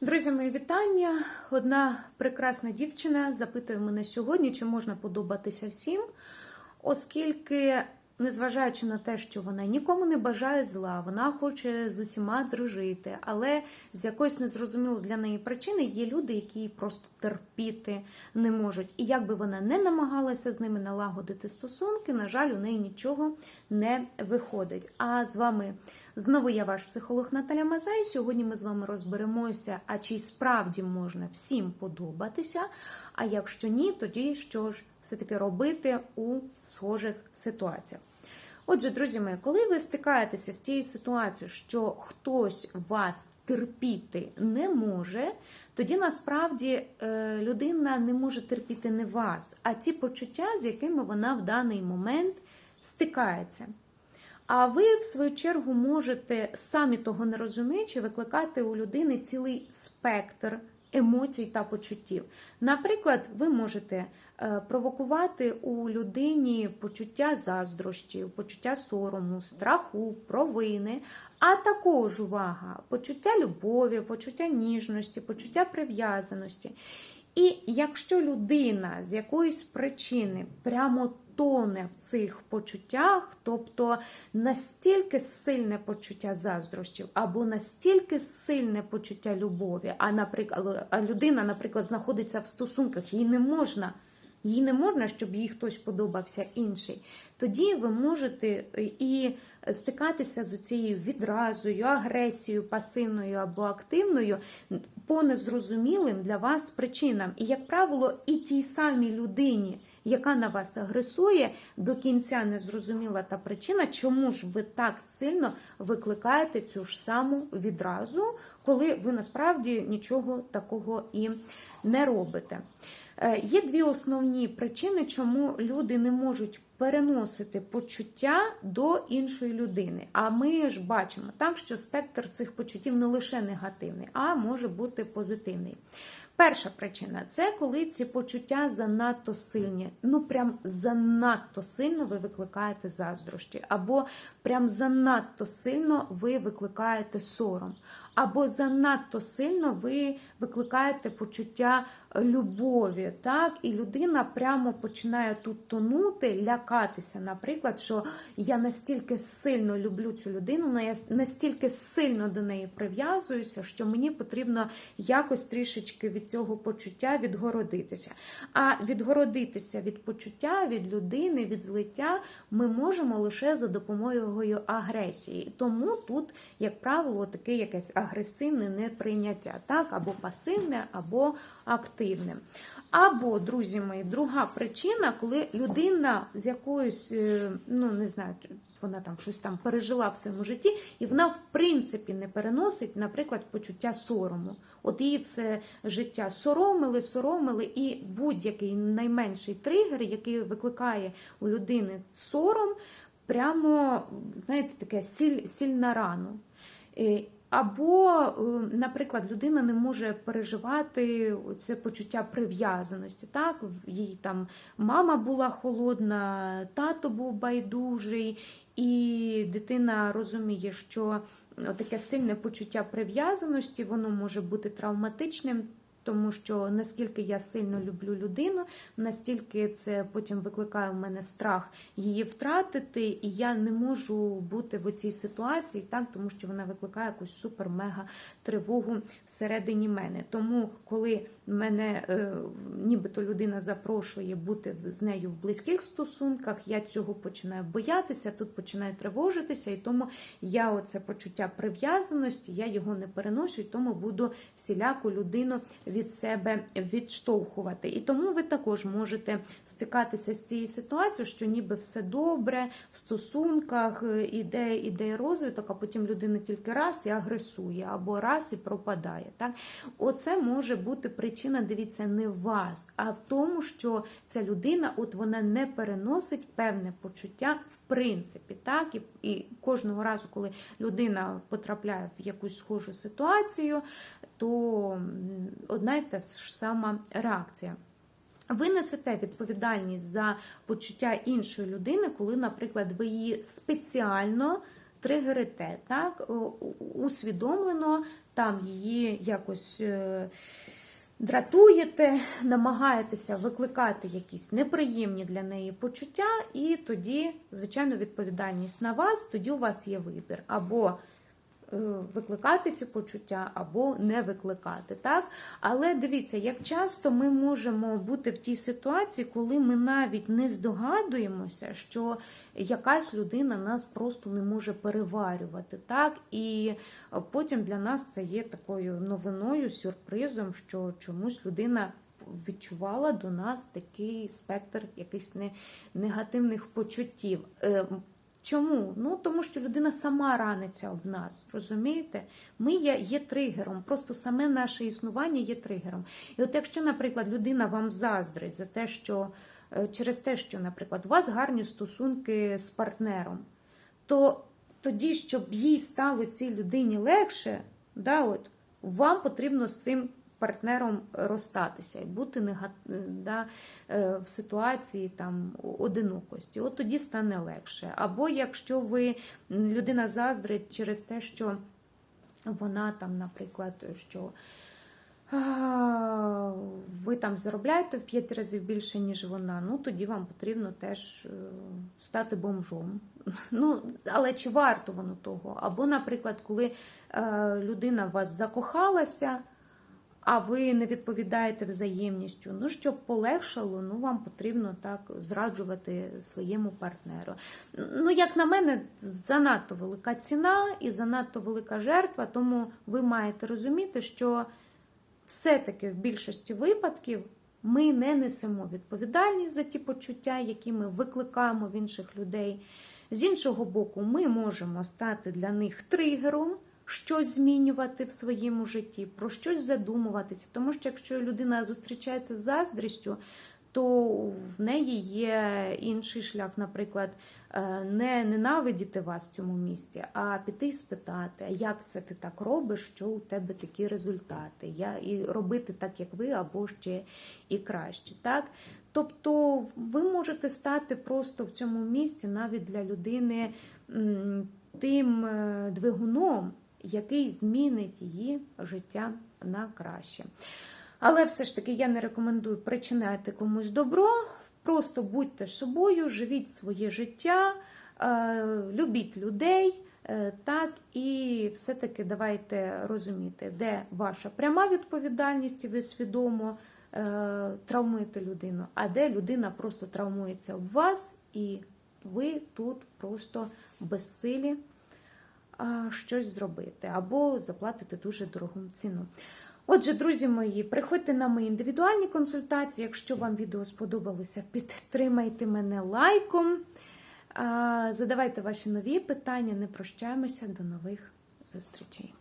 Друзі, мої вітання. Одна прекрасна дівчина запитує мене сьогодні, чи можна подобатися всім, оскільки, незважаючи на те, що вона нікому не бажає зла, вона хоче з усіма дружити, але з якоїсь незрозумілої для неї причини є люди, які її просто терпіти не можуть. І як би вона не намагалася з ними налагодити стосунки, на жаль, у неї нічого не виходить. А з вами знову я ваш психолог Наталя Мазай. Сьогодні ми з вами розберемося, а чи справді можна всім подобатися. А якщо ні, тоді що ж все-таки робити у схожих ситуаціях? Отже, друзі мої, коли ви стикаєтеся з тією ситуацією, що хтось вас терпіти не може, тоді насправді е, людина не може терпіти не вас, а ті почуття, з якими вона в даний момент стикається. А ви, в свою чергу, можете, самі того не розуміючи, викликати у людини цілий спектр емоцій та почуттів. Наприклад, ви можете е, провокувати у людині почуття заздрощів, почуття сорому, страху, провини, а також увага, почуття любові, почуття ніжності, почуття прив'язаності. І якщо людина з якоїсь причини прямо тоне в цих почуттях, тобто настільки сильне почуття заздрощів, або настільки сильне почуття любові, а наприклад, а людина, наприклад, знаходиться в стосунках, їй не можна. Їй не можна, щоб їй хтось подобався інший. Тоді ви можете і стикатися з цією відразою, агресією, пасивною або активною по незрозумілим для вас причинам. І, як правило, і тій самій людині, яка на вас агресує, до кінця не зрозуміла та причина, чому ж ви так сильно викликаєте цю ж саму відразу, коли ви насправді нічого такого і не робите. Е, Є дві основні причини, чому люди не можуть переносити почуття до іншої людини. А ми ж бачимо так, що спектр цих почуттів не лише негативний, а може бути позитивний. Перша причина це коли ці почуття занадто сильні. Ну прям занадто сильно ви викликаєте заздрощі, або прям занадто сильно ви викликаєте сором, або занадто сильно ви викликаєте почуття любові. так, І людина прямо починає тут тонути, лякатися. Наприклад, що я настільки сильно люблю цю людину, я настільки сильно до неї прив'язуюся, що мені потрібно якось трішечки від цього почуття відгородитися. А відгородитися від почуття, від людини, від злиття ми можемо лише за допомогою агресії. Тому тут, як правило, таке якесь агресивне неприйняття, так, або пасивне, або активне. Або, друзі мої, друга причина, коли людина з якоюсь, е, ну не знаю, вона там щось там пережила в своєму житті, і вона, в принципі, не переносить, наприклад, почуття сорому. От її все життя соромили, соромили, і будь-який найменший тригер, який викликає у людини сором, прямо, знаєте, таке сіль, сіль на рану. Е, або, наприклад, людина не може переживати це почуття прив'язаності. Так, їй там мама була холодна, тато був байдужий, і дитина розуміє, що таке сильне почуття прив'язаності, воно може бути травматичним. Тому що наскільки я сильно люблю людину, настільки це потім викликає в мене страх її втратити, і я не можу бути в цій ситуації, так тому що вона викликає якусь супер-мега тривогу всередині мене. Тому, коли мене е, нібито людина запрошує бути з нею в близьких стосунках, я цього починаю боятися, тут починаю тривожитися, і тому я оце почуття прив'язаності, я його не переношу, і тому буду всіляку людину від себе відштовхувати. І тому ви також можете стикатися з цією ситуацією, що ніби все добре, в стосунках іде, іде розвиток, а потім людина тільки раз і агресує, або раз і пропадає. Так? Оце може бути причина, дивіться, не в вас, а в тому, що ця людина от вона не переносить певне почуття в принципі. так? І, і кожного разу, коли людина потрапляє в якусь схожу ситуацію, то одна й та ж сама реакція. Ви несете відповідальність за почуття іншої людини, коли, наприклад, ви її спеціально тригерите, так, усвідомлено там її якось. Дратуєте, намагаєтеся викликати якісь неприємні для неї почуття, і тоді, звичайно, відповідальність на вас, тоді у вас є вибір. Або викликати ці почуття, або не викликати. Так? Але дивіться, як часто ми можемо бути в тій ситуації, коли ми навіть не здогадуємося, що якась людина нас просто не може переварювати. Так? І потім для нас це є такою новиною, сюрпризом, що чомусь людина. Відчувала до нас такий спектр якихось не, негативних почуттів. Чому? Ну тому що людина сама раниться об нас, розумієте? Ми є, є тригером, просто саме наше існування є тригером. І от якщо, наприклад, людина вам заздрить за те, що е, через те, що, наприклад, у вас гарні стосунки з партнером, то тоді, щоб їй стало цій людині легше, да, от, вам потрібно з цим партнером розстатися і бути да, е, в ситуації там одинокості. От тоді стане легше. Або якщо ви людина заздрить через те, що вона там, наприклад, що. Ви там заробляєте в 5 разів більше, ніж вона, ну тоді вам потрібно теж е, стати бомжом. Ну, але чи варто воно того? Або, наприклад, коли е, людина в вас закохалася, а ви не відповідаєте взаємністю. Ну, щоб полегшало, ну вам потрібно так зраджувати своєму партнеру. Ну, як на мене, занадто велика ціна і занадто велика жертва, тому ви маєте розуміти, що все-таки в більшості випадків ми не несемо відповідальність за ті почуття, які ми викликаємо в інших людей. З іншого боку, ми можемо стати для них тригером, щось змінювати в своєму житті, про щось задумуватися. Тому що якщо людина зустрічається з заздрістю, то в неї є інший шлях, наприклад, е, не ненавидіти вас в цьому місці, а піти і спитати, як це ти так робиш, що у тебе такі результати? Я і робити так, як ви, або ще і краще. Так? Тобто ви можете стати просто в цьому місці навіть для людини тим е, двигуном, який змінить її життя на краще. Але все ж таки я не рекомендую причиняти комусь добро. Просто будьте собою, живіть своє життя, е, любіть людей. е, Так, і все-таки давайте розуміти, де ваша пряма відповідальність, і ви свідомо е, травмуєте людину, а де людина просто травмується об вас, і ви тут просто безсилі щось зробити або заплатити дуже дорогу ціну. Отже, друзі мої, приходьте на мої індивідуальні консультації. Якщо вам відео сподобалося, підтримайте мене лайком. Задавайте ваші нові питання. Не прощаємося. До нових зустрічей.